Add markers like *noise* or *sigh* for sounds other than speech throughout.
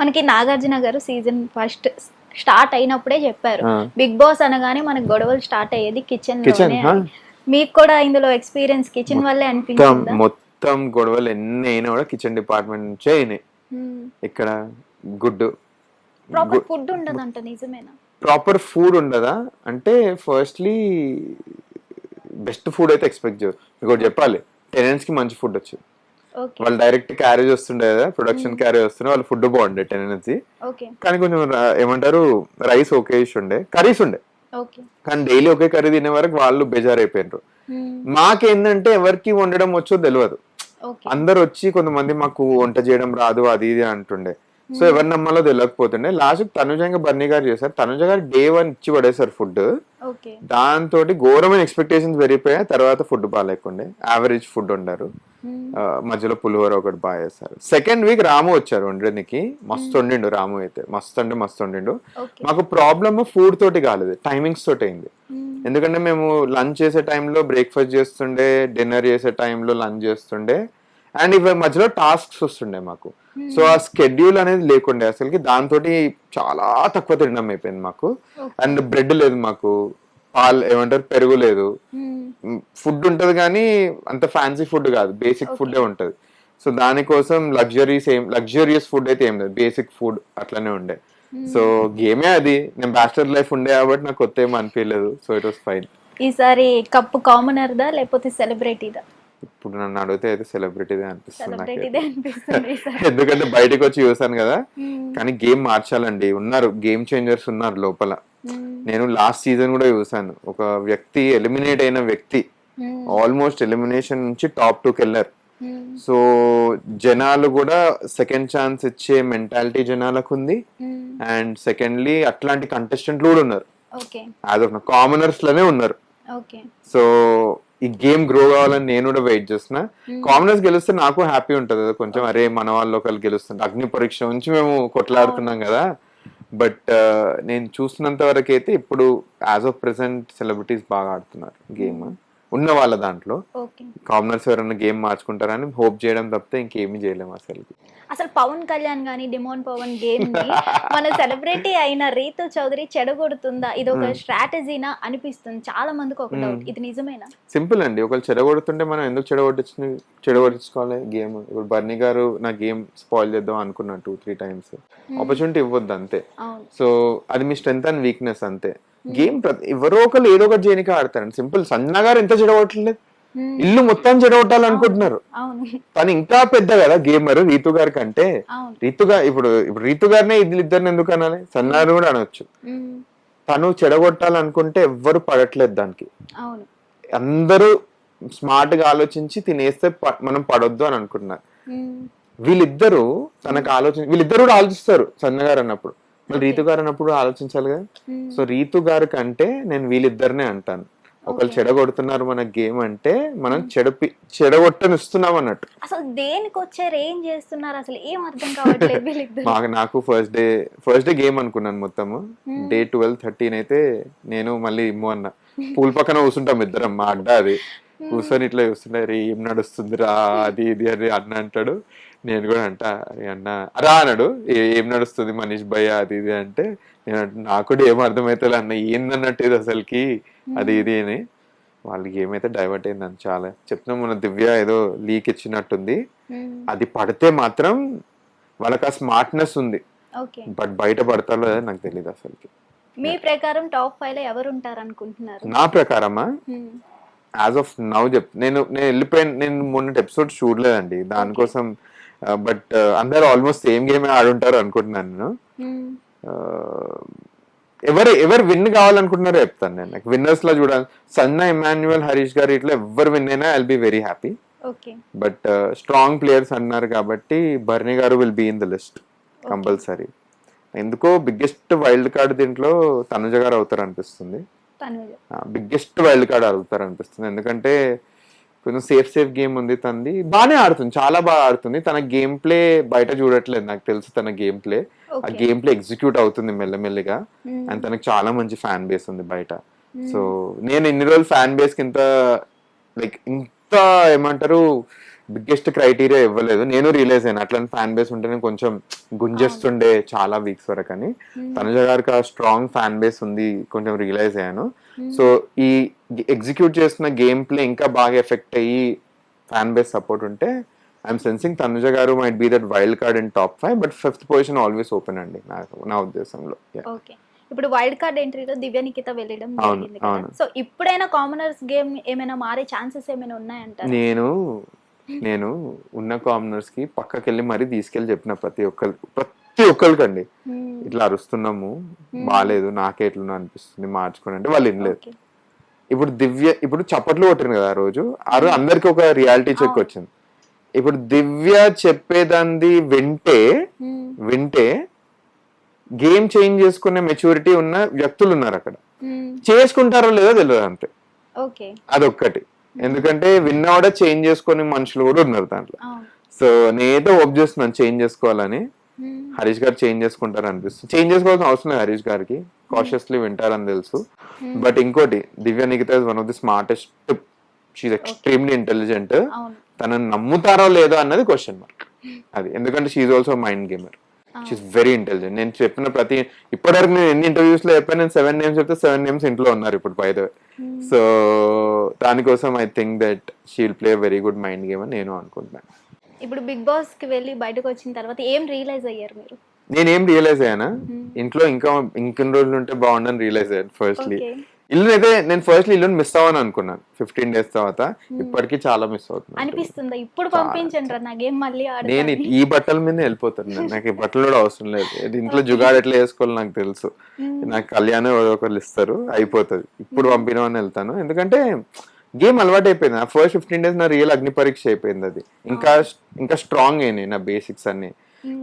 మనకి నాగార్జున గారు season first start అయినప్పుడే చెప్పారు. బిగ్ బాస్ అనగానే మనకి గొడవలు స్టార్ట్ అయ్యేది కిచెన్. మీకు కూడా ఇందులో ఎక్స్పీరియన్స్ కిచెన్ వల్లే అనిపించిందా? మొత్తం గొడవలు ఎన్ని అయినా కూడా కిచెన్ డిపార్ట్మెంట్ నుంచే అయినాయి. ఇక్కడ గుడ్డు. ప్రాపర్ ఫుడ్ ఉండదంట నిజమేనా? ప్రాపర్ ఫుడ్ ఉండదా? అంటే ఫస్ట్లీ బెస్ట్ ఫుడ్ అయితే ఎక్స్పెక్ట్ చేయరు మీకు చెప్పాలి. టెనెంట్స్కి మంచి ఫుడ్ వచ్చు. ఓకే వాళ్ళు డైరెక్ట్ క్యారేజ్ వస్తుండే కదా ప్రొడక్షన్ క్యారేజ్ వస్తుండే వాళ్ళు ఫుడ్ బాగుండే టెనెన్స్. ఓకే. కానీ కొంచెం ఏమంటారు రైస్ ఒకే ఉండే కర్రీస్ ఉండే. ఓకే. కానీ డైలీ ఒకే కర్రీ తినే వరకు వాళ్ళు బెజార్ అయిపోయినారు మాకేందంటే ఎవరికి వండడం వచ్చో తెలియదు ఓకే. అందరు వచ్చి కొంతమంది మాకు వంట చేయడం రాదు అది ఇది అంటుండే. సో ఎవరి నమ్మాలో తెలియకపోతుండే లాస్ట్ తనుజ ఇంకా బర్నీ గారు చేశారు. తనుజ గారు డే వన్ ఇచ్చి పడేశారు ఫుడ్ ఓకే. దాంతో ఘోరమైన ఎక్స్పెక్టేషన్స్ పెరిగిపోయాయి తర్వాత ఫుడ్ బాగాలేకుండే. యావరేజ్ ఫుడ్ వండారు. ఆ, మధ్యలో పులిహోర ఒకటి బాగా చేస్తారు. సెకండ్ వీక్ రాము వచ్చారు వండడానికి మస్తు వండిండు రాము అయితే. మస్తు అంటే మస్తు వండిండు. మాకు ప్రాబ్లమ్ ఫుడ్ తోటి కాలేదు టైమింగ్స్ తోటి అయింది. ఎందుకంటే మేము లంచ్ చేసే టైంలో బ్రేక్ఫాస్ట్ చేస్తుండే డిన్నర్ చేసే టైంలో లంచ్ చేస్తుండే. అండ్ ఇవి మధ్యలో టాస్క్స్ వస్తుండే మాకు. సో ఆ స్కెడ్యూల్ అనేది లేకుండే అసలుకి. దాంతో చాలా తక్కువ తినడం అయిపోయింది మాకు. అండ్ బ్రెడ్ లేదు మాకు. పాలు ఏమంటారు పెరుగు లేదు. ఫుడ్ ఉంటది కానీ అంత ఫ్యాన్సీ ఫుడ్ కాదు. బేసిక్ ఫుడ్ ఉంటది. సో దానికోసం లగ్జరీస్ ఏం లగ్జరియస్ ఫుడ్ అయితే ఏం లేదు. బేసిక్ ఫుడ్ అట్లనే ఉండే. సో గేమే అది. నేను బ్యాచిలర్ లైఫ్ ఉండే కాబట్టి నాకు కొత్త ఏం అనిపించలేదు సో ఇట్ వాస్ ఫైన్ ఈసారి కప్పు కామనర్ దా లేకపోతే సెలబ్రిటీదా ఇప్పుడు నన్ను అడిగితే అయితే సెలబ్రిటీదే అనిపిస్తుంది *laughs* ఎందుకంటే బయటకు వచ్చి చూసాను కదా. కానీ గేమ్ మార్చాలండి. ఉన్నారు. గేమ్ చేంజర్స్ ఉన్నారు లోపల. నేను లాస్ట్ సీజన్ కూడా చూసాను ఒక వ్యక్తి ఎలిమినేట్ అయిన వ్యక్తి. ఆల్మోస్ట్ ఎలిమినేషన్ నుంచి టాప్ టూకి వెళ్ళారు. మ్మ్. సో జనాలు కూడా సెకండ్ ఛాన్స్ ఇచ్చే మెంటాలిటీ జనాలకు ఉంది. అండ్ సెకండ్లీ అట్లాంటి కంటెస్టెంట్లు కూడా ఉన్నారు. యాజ్ ఆఫ్ కామనర్స్లోనే ఉన్నారు. సో ఈ గేమ్ గ్రో కావాలని నేను కూడా వెయిట్ చేస్తున్నా. కామనర్స్ గెలిస్తే నాకు హ్యాపీ ఉంటది. కొంచెం అరే మన వాళ్ళు ఒకళ్ళు గెలుస్తుంది అగ్ని పరీక్ష నుంచి మేము కొట్లాడుతున్నాం కదా. బట్ నేను చూస్తున్నంత వరకు అయితే ఇప్పుడు యాజ్ ఆఫ్ ప్రెసెంట్ సెలబ్రిటీస్ బాగా ఆడుతున్నారు. గేమ్ ఉన్న వాళ్ళ దాంట్లో. కామనర్స్ ఎవరైనా గేమ్ మార్చుకుంటారని హోప్ చేయడం తప్పితే ఇంకేమీ చేయలేము అసలు అసలు పవన్ కళ్యాణ్ గాని డిమోన్ పవన్ గేమ్ మన సెలబ్రిటీ అయిన రీతు చౌదరి చెడగొడుతుందా? ఇది ఒక స్ట్రాటజీనా అనిపిస్తుంది. చాలా మందికి ఒక డౌట్ ఇది నిజమేనా? సింపుల్ అండి. ఒకళ్ళు చెడగొడుతుంటే మనం ఎందుకు చెడగొట్టించు చెడగొట్టించుకోవాలి గేమ్? ఇప్పుడు బర్నీ గారు నా గేమ్ స్పాయిల్ చేద్దాం అనుకున్నాను టూ త్రీ టైమ్స్. ఆపర్చునిటీ ఇవ్వద్దు అంతే. సో అది మీ స్ట్రెంత్ అండ్ వీక్నెస్ అంతే. గేమ్ ఎవరో ఒకళ్ళు ఏదో ఒకటి చేయనికి ఆడతారండి. సింపుల్ సన్న గారు ఎంత చెడగొట్టలేదు. ఇల్లు మొత్తం చెడగొట్టాలనుకుంటున్నారు. తను ఇంకా పెద్ద కదా గేమర్ రీతు గారి కంటే. రీతు గారు ఇప్పుడు ఇప్పుడు రీతు గారినే ఇద్దరు ఇద్దరిని ఎందుకు అనాలి? సన్నారు కూడా అనొచ్చు. మ్మ్. తను చెడగొట్టాలనుకుంటే ఎవ్వరు పడట్లేదు దానికి. అందరూ స్మార్ట్గా ఆలోచించి తినేస్తే మనం పడొద్దు అని అనుకుంటున్నారు. వీళ్ళిద్దరూ తనకు ఆలోచన వీళ్ళిద్దరు కూడా ఆలోచిస్తారు సన్న గారు అన్నప్పుడు. మళ్ళీ రీతు గారు అన్నప్పుడు ఆలోచించాలి కదా మ్మ్. సో రీతు గారి కంటే నేను వీళ్ళిద్దరినే అంటాను. ఒకళ్ళు చెడగొడుతున్నారు మన గేమ్ అంటే మనం చెడపి చెడగొట్టనిస్తున్నాం అన్నట్టు. అసలు దేనికి వచ్చారు ఏం చేస్తున్నారు? అసలు ఏం అర్థం కావట్లేదు మాకు నాకు first day first day game అనుకున్నాను మొత్తము. డే ట్వెల్వ్ థర్టీన్ అయితే నేను మళ్ళీ ఇమ్ము అన్న. *laughs* పూల్ పక్కన కూర్చుంటాం ఇద్దరం మా అడ్డ అది. *laughs* కూర్చొని ఇట్లా చూస్తుంటే రే ఏం నడుస్తుందిరా? అది ఇది అని అన్న అంటాడు. నేను కూడా అంట అరే అన్న రా అన్నాడు. "ఏ- నడుస్తుంది మనీష్ భయ్య? అది ఇది అంటే నేను నాకు కూడా ఏం అర్థమైతే అన్న ఏందన్నట్టు ఇది అసలుకి? అది ఇది అని. వాళ్ళకి ఏమైతే డైవర్ట్ అయిందని చాలా. చెప్తున్నాం మన దివ్య ఏదో లీక్ ఇచ్చినట్టుంది. అది పడితే మాత్రం వాళ్ళకి ఆ స్మార్ట్నెస్ ఉంది. బట్ బయట పడతారో నాకు తెలియదు అసలుకి. మీ ప్రకారం టాప్ ఫైవ్లో ఎవరు ఉంటారు అనుకుంటున్నారు నా ప్రకారమా. యాజ్ ఆఫ్ నౌ చెప్ నేను నేను వెళ్ళిపోయిన నేను మొన్న ఎపిసోడ్ చూడలేదండి. దానికోసం బట్ అందరు ఆల్మోస్ట్ సేమ్ గేమ్ ఆడుంటారు అనుకుంటున్నాను నేను. మ్మ్. ఆ, ఎవరు ఎవరు విన్ కావాలనుకుంటున్నారో చెప్తాను నేను. నాకు విన్నర్స్లో చూడాలి. సన్న ఇమాన్యువల్ హరీష్ గారు ఇట్లా ఎవరు విన్ అయినా I'll be very happy but strong players అన్నారు కాబట్టి బర్నీ గారు will be in the list compulsory ఎందుకో బిగ్గెస్ట్ వైల్డ్ కార్డ్ దీంట్లో తనుజ గారు అవుతారు అనిపిస్తుంది. బిగ్గెస్ట్ వైల్డ్ కార్డ్ అవుతారు అనిపిస్తుంది ఎందుకంటే కొంచెం సేఫ్ సేఫ్ గేమ్ ఉంది తనది. బాగానే ఆడుతుంది. చాలా బాగా ఆడుతుంది. తన గేమ్ ప్లే బయట చూడట్లేదు. నాకు తెలుసు తన గేమ్ ప్లే ఆ గేమ్ ప్లే ఎగ్జిక్యూట్ అవుతుంది మెల్లమెల్లిగా. అండ్ తనకి చాలా మంచి ఫ్యాన్ బేస్ ఉంది బయట. సో నేను ఇన్ని రోజులు ఫ్యాన్ బేస్కి ఇంత లైక్ ఇంత ఏమంటారు బిగ్గెస్ట్ క్రైటీరియా ఇవ్వలేదు. నేను రియలైజ్ అయ్యాను అట్లాంటి ఫ్యాన్ బేస్ ఉంటేనే కొంచెం గుంజేస్తుండే చాలా వీక్స్ వరకు అని. తనుజ గారికి ఆ స్ట్రాంగ్ ఫ్యాన్ బేస్ ఉంది కొంచెం రియలైజ్ అయ్యాను. సో ఈ ఎగ్జిక్యూట్ చేస్తున్న గేమ్ ప్లే ఇంకా బాగా ఎఫెక్ట్ అయ్యి ఫ్యాన్ బేస్ సపోర్ట్ ఉంటే I'm sensing Tanuja garu might be that wild card in top five but fifth position always open అండి నా ఉద్దేశంలో. ఇప్పుడు వైల్డ్ కార్డ్ ఎంట్రీలో దివ్య నిఖిత వెళ్ళడం జరిగింది. సో ఇప్పుడైనా కామనర్స్ గేమ్ ఏమైనా మారే ఛాన్సెస్ ఏమైనా ఉన్నాయంటారు? నేను నేను ఉన్న కామనర్స్కి పక్కకి వెళ్ళి మరీ తీసుకెళ్ళి చెప్పిన ప్రతి ఒక్కరి ప్రతి ఒక్కరికండి ఇట్లా అరుస్తున్నాము. బాగాలేదు నాకే ఎట్లా అనిపిస్తుంది మార్చుకోండి అంటే వాళ్ళు వినలేదు ఇప్పుడు దివ్య ఇప్పుడు చప్పట్లు కొట్టింది కదా ఆ రోజు ఆ రోజు అందరికి ఒక రియాలిటీ చెక్. వచ్చింది. ఇప్పుడు దివ్య చెప్పేదాన్ని వింటే వింటే గేమ్ చేంజ్ చేసుకునే మెచ్యూరిటీ ఉన్న వ్యక్తులు ఉన్నారు అక్కడ. చేసుకుంటారో లేదో తెలియదు అంతే. అదొక్కటి. ఎందుకంటే విన్నా కూడా చేంజ్ చేసుకునే మనుషులు కూడా ఉన్నారు దాంట్లో. సో నేనైతే హోప్ చేస్తున్నాను చేంజ్ చేసుకోవాలని. హరీష్ గారు చేంజ్ చేసుకుంటారు అనిపిస్తుంది. చేంజ్ చేసుకోవాల్సిన అవసరం లేదు హరీష్ గారికి. కాషియస్లీ వింటారని తెలుసు. బట్ ఇంకోటి Divya Nikhita is one of the smartest she's extremely intelligent తనని నమ్ముతారో లేదో అన్నది క్వశ్చన్ మార్క్ అది. ఎందుకంటే she's also mind gamer she's very intelligent నేను చెప్పిన ప్రతి ఇప్పటివరకు నేను ఎన్ని ఇంటర్వ్యూస్లో చెప్పాను నేను సెవెన్ నేమ్స్ చెప్తే సెవెన్ నేమ్స్ ఇంట్లో ఉన్నారు ఇప్పుడు బై ద సో దానికోసం I think that she'll play very good mind game అని నేను అనుకుంటున్నాను. ఇప్పుడు బిగ్ బాస్కి వెళ్ళి బయటకు వచ్చిన తర్వాత ఏం రియలైజ్ అయ్యారు మీరు? నేనేం రియలైజ్ అయ్యానా? ఇంట్లో ఇంకా ఇంకొన్ని రోజులు ఉంటే బాగుండని రియలైజ్ అయ్యాను ఫస్ట్లీ ఇల్లు అయితే నేను ఫస్ట్లీ ఇల్లుని మిస్ అవ్వని అనుకున్నాను. ఫిఫ్టీన్ డేస్ తర్వాత ఇప్పటికీ చాలా మిస్ అవుతున్నాను అనిపిస్తుందా? ఇప్పుడు పంపించండి రా నా గేమ్ మళ్ళీ నేను ఈ బట్టల మీద వెళ్ళిపోతాను. నాకు ఈ బట్టలు కూడా అవసరం లేదు. ఇంట్లో జుగాడు ఎట్లా వేసుకోవాలి నాకు తెలుసు. నాకు కళ్యాణం ఒకరు ఇస్తారు అయిపోతుంది. ఇప్పుడు పంపినవని వెళ్తాను. ఎందుకంటే గేమ్ అలవాటు అయిపోయింది నా ఫస్ట్ ఫిఫ్టీన్ డేస్ నా రియల్ అగ్ని పరీక్ష అయిపోయింది అది. ఇంకా ఇంకా స్ట్రాంగ్ అయినాయి నా బేసిక్స్ అన్ని.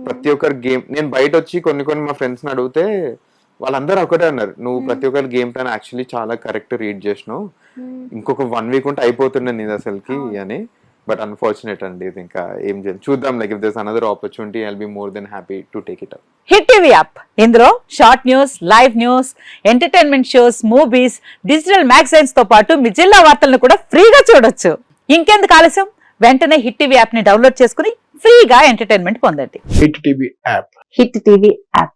ప్రతి ఒక్కరు గేమ్ నేను బయట వచ్చి కొన్ని కొన్ని మా ఫ్రెండ్స్ అడిగితే వాళ్ళందరూ ఒకటే అన్నారు. నువ్వు ప్రతి ఒక్కరి గేమ్ ప్లాన్ యాక్చువల్లీ చాలా కరెక్ట్ రీడ్ చేసినావు. ఇంకొక వన్ వీక్ ఉంటే అయిపోతుండే నీది అసలుకి అని. బట్ అన్ఫార్చునేట్ అండి ఇది ఇంకా ఏం చేయాలి. చూద్దాం like if this another opportunity I'll be more than happy to take it up hit TV app. ఇందులో short news live news entertainment shows movies digital మ్యాగజైన్స్తో పాటు మీ జిల్లా వార్తలను కూడా ఫ్రీగా చూడొచ్చు. ఇంకెందుకు ఆలస్యం? వెంటనే హిట్ టీవీ యాప్ని డౌన్లోడ్ చేసుకుని ఫ్రీగా ఎంటర్టైన్మెంట్ పొందండి. Hit TV app. Hit TV app.